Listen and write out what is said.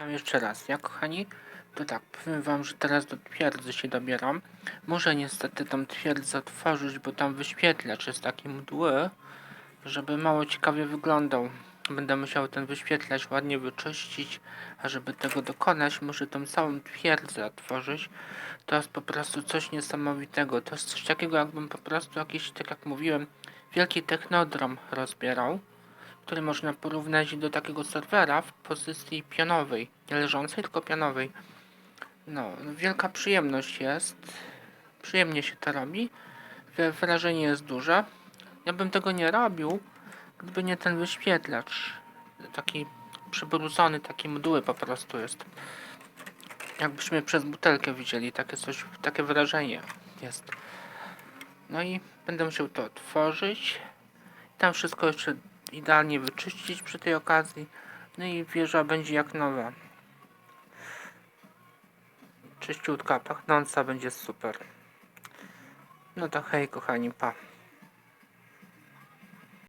Tam jeszcze raz, ja kochani, to tak, powiem wam, że teraz do twierdzy się dobieram. Muszę niestety tą twierdzę otworzyć, bo tam wyświetlacz jest taki mdły, żeby mało ciekawie wyglądał. Będę musiał ten wyświetlacz ładnie wyczyścić, a żeby tego dokonać, muszę tą całą twierdzę otworzyć. To jest po prostu coś niesamowitego. To jest coś takiego, jakbym po prostu jakiś, tak jak mówiłem, wielki technodrom rozbierał który można porównać do takiego serwera w pozycji pionowej, nie leżącej, tylko pionowej. No, wielka przyjemność jest. Przyjemnie się to robi. Wrażenie jest duże. Ja bym tego nie robił, gdyby nie ten wyświetlacz. Taki przybrudzony, taki mdły po prostu jest. Jakbyśmy przez butelkę widzieli, takie coś, takie wrażenie jest. No i będę musiał to otworzyć. Tam wszystko jeszcze idealnie wyczyścić przy tej okazji. No i wieża będzie jak nowa. Czyściutka, pachnąca, będzie super. No to hej kochani, pa.